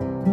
Bye.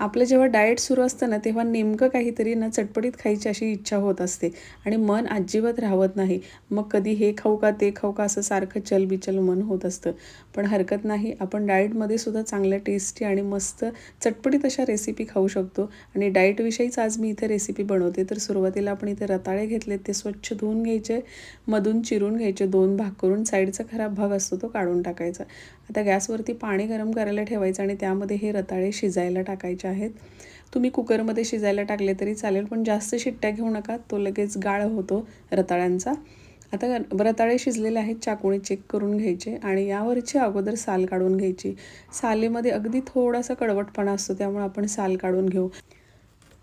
आपलं जेव्हा diet सुरू असतं ना तेव्हा नेमकं काहीतरी ना चटपटीत खायची अशी इच्छा होत असते. आणि मन अजिबात राहत नाही. मग कधी हे खाऊ का ते खाऊ का असं सारखं चलबिचल मन होत असतं. पण हरकत नाही आपण डाएटमध्ये सुद्धा चांगल्या टेस्टी आणि मस्त चटपटीत अशा रेसिपी खाऊ शकतो. आणि डाएटविषयीच आज मी इथे रेसिपी बनवते. तर सुरुवातीला आपण इथे रताळे घेतले ते स्वच्छ धुवून घ्यायचे मधून चिरून घ्यायचे दोन भाग करून साईडचा खराब भाग असतो तो काढून टाकायचा. आता गॅसवरती पाणी गरम करायला ठेवायचं आणि त्यामध्ये हे रताळे शिजायला टाकायचे. आहेत. तुम्ही कुकरमध्ये शिजायला टाकले तरी चालेल पण जास्त शिट्ट्या घेऊ नका तो लगेच गाळ होतो रताळ्यांचा. आता रताळे शिजलेले आहेत चाकूने चेक करून घ्यायचे आणि यावरची अगोदर साल काढून घ्यायची. सालेमध्ये अगदी थोडासा कडवटपणा असतो त्यामुळे आपण साल काढून घेऊ.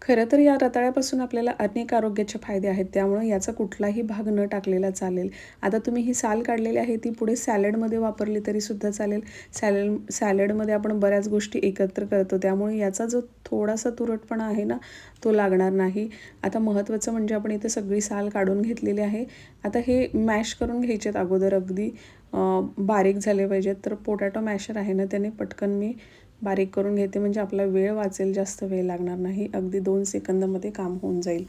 खरं तर या रताळ्यापासून आपल्याला अनेक आरोग्याचे फायदे आहेत. त्यामुळं याचा कुठलाही भाग न टाकलेला चालेल. आता तुम्ही ही साल काढलेली आहे ती पुढे सॅलडमध्ये वापरली तरीसुद्धा चालेल. सॅलड सॅलडमध्ये आपण बऱ्याच गोष्टी एकत्र करतो. त्यामुळे याचा जो थोडासा तुरटपणा आहे ना तो लागणार नाही. आता महत्त्वाचं म्हणजे आपण इथे सगळी साल काढून घेतलेली आहे. आता हे मॅश करून घ्यायचेत अगोदर अगदी. बारीक झाले पाहिजेत. तर पोटॅटो मॅशर आहे ना त्याने पटकन मी बारीक करून घेते म्हणजे आपला वेळ वाचेल जास्त वेळ लागणार नाही. अगदी दोन सेकंदामध्ये काम होऊन जाईल.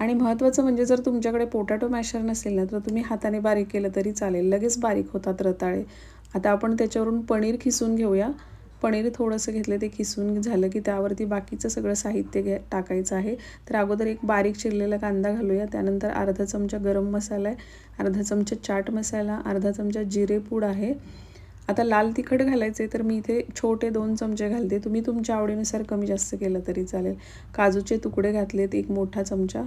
आणि महत्त्वाचं म्हणजे जर तुमच्याकडे पोटॅटो मॅशर नसेल ना तर तुम्ही हाताने बारीक केलं तरी चालेल. लगेच बारीक होतात रताळे. आता आपण त्याच्यावरून पनीर खिसून घेऊया. पनीर थोडंसं घेतलं ते खिसून झालं की त्यावरती बाकीचं सगळं साहित्य घ्या टाकायचं आहे. तर अगोदर एक बारीक चिरलेला कांदा घालूया. त्यानंतर अर्धा चमचा गरम मसाला आहे. अर्धा चमचा चाट मसाला अर्धा चमचा जिरेपूड आहे. आता लाल तिखट घालायचे तर मी इथे छोटे दोन चमचे घालते. तुम्ही तुमच्या आवडीनुसार कमी जास्त केलं तरी चालेल. काजूचे तुकडे घातलेत एक मोठा चमचा.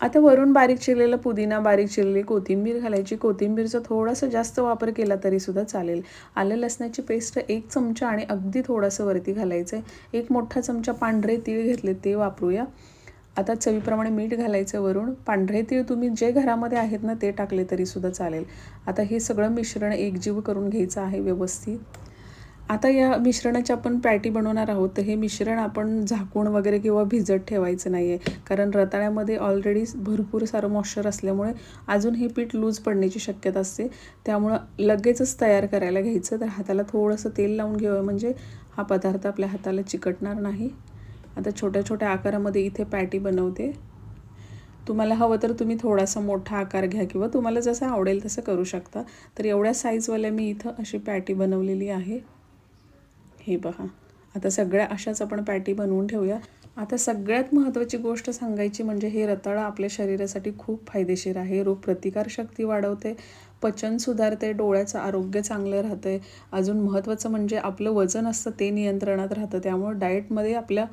आता वरून बारीक चिरलेला पुदिना बारीक चिरलेली कोथिंबीर घालायची. कोथिंबीरचा थोडासा जास्त वापर केला तरीसुद्धा चालेल. आलं लसणाची पेस्ट एक चमचा आणि अगदी थोडंसं वरती घालायचं आहे एक मोठा चमचा पांढरे तीळ घेतले ते वापरूया. आता चवीप्रमाणे मीठ घालायचं वरून. पांढरे तीळ तुम्ही जे घरामध्ये आहेत ना ते टाकले तरीसुद्धा चालेल. आता हे सगळं मिश्रण एकजीव करून घ्यायचं आहे व्यवस्थित. आता या मिश्रणाची आपण पॅटी बनवणार आहोत. तर हे मिश्रण आपण झाकून वगैरे किंवा भिजत ठेवायचं नाही आहे कारण रताळ्यामध्ये ऑलरेडी भरपूर सारं मॉइश्चर असल्यामुळे अजून हे पीठ लूज पडण्याची शक्यता असते. त्यामुळं लगेचच तयार करायला घ्यायचं. तर हाताला थोडंसं तेल लावून घेऊया म्हणजे हा पदार्थ आपल्या हाताला चिकटणार नाही. आता छोट्या छोट्या आकारामध्ये इथे पॅटी बनवते. तुम्हाला हवं तर तुम्ही थोडासा मोठा आकार घ्या किंवा तुम्हाला जसं आवडेल तसं करू शकता. तर एवढ्या साईजवाल्या मी इथं अशी पॅटी बनवलेली आहे. हे बघा. आता सगळ्या अशाच आपण पॅटी बनवून ठेवूया. आता सगळ्यात महत्त्वाची गोष्ट सांगायची म्हणजे हे रताळं आपल्या शरीरासाठी खूप फायदेशीर आहे. रोगप्रतिकारशक्ती वाढवते. पचन सुधारते. डोळ्याचं आरोग्य चांगलं राहतं. आहे अजून महत्त्वाचं म्हणजे आपलं वजन असतं ते नियंत्रणात राहतं. त्यामुळं डाएटमध्ये आपल्या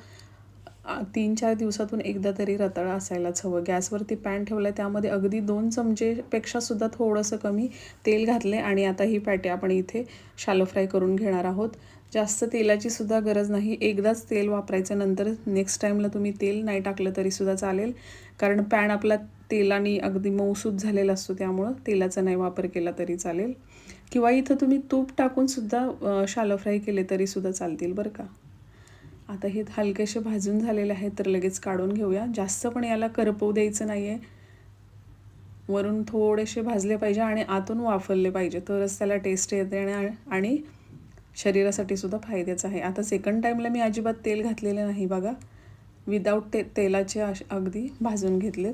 तीन चार दिवसातून एकदा तरी रताळा असायलाच हवं. गॅसवरती पॅन ठेवलं आहे त्यामध्ये अगदी दोन चमचेपेक्षासुद्धा थोडंसं कमी तेल घातले आणि आता ही पॅटी आपण इथे शालो फ्राय करून घेणार आहोत. जास्त तेलाची सुद्धा गरज नाही. एकदाच तेल वापरायचं नंतर नेक्स्ट टाईमला तुम्ही तेल नाही टाकलं तरीसुद्धा चालेल. कारण पॅन आपला तेलाने अगदी मऊसूद झालेला असतो त्यामुळं तेलाचा नाही वापर केला तरी चालेल. किंवा इथं तुम्ही तूप टाकूनसुद्धा शालो फ्राय केले तरीसुद्धा चालतील बरं का? आता हे हलकेसे भाजून झालेले आहेत तर लगेच काढून घेऊया. जास्त पण याला करपवू द्यायचं नाही आहे वरून थोडेसे भाजले पाहिजे आणि आतून वाफरले पाहिजे. तरच त्याला टेस्ट येते आणि आणि शरीरासाठी सुद्धा फायद्याचं आहे. आता सेकंड टाईमला मी अजिबात तेल घातलेलं नाही बघा. विदाऊट ते तेलाचे अगदी भाजून घेतलेत.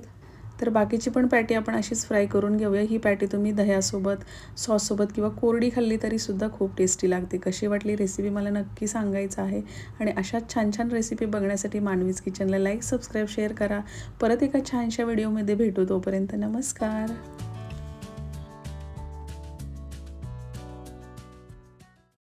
तर बाकीची पण पॅटी आपण अशीच फ्राय करून घेऊया. ही पॅटी तुम्ही दह्यासोबत सॉससोबत किंवा कोरडी खाल्ली तरीसुद्धा खूप टेस्टी लागते. कशी वाटली रेसिपी मला नक्की सांगायचं आहे. आणि अशाच छान छान रेसिपी बघण्यासाठी मानवीज किचनला लाईक सबस्क्राईब शेअर करा. परत एका छानशा व्हिडिओमध्ये भेटू तोपर्यंत नमस्कार.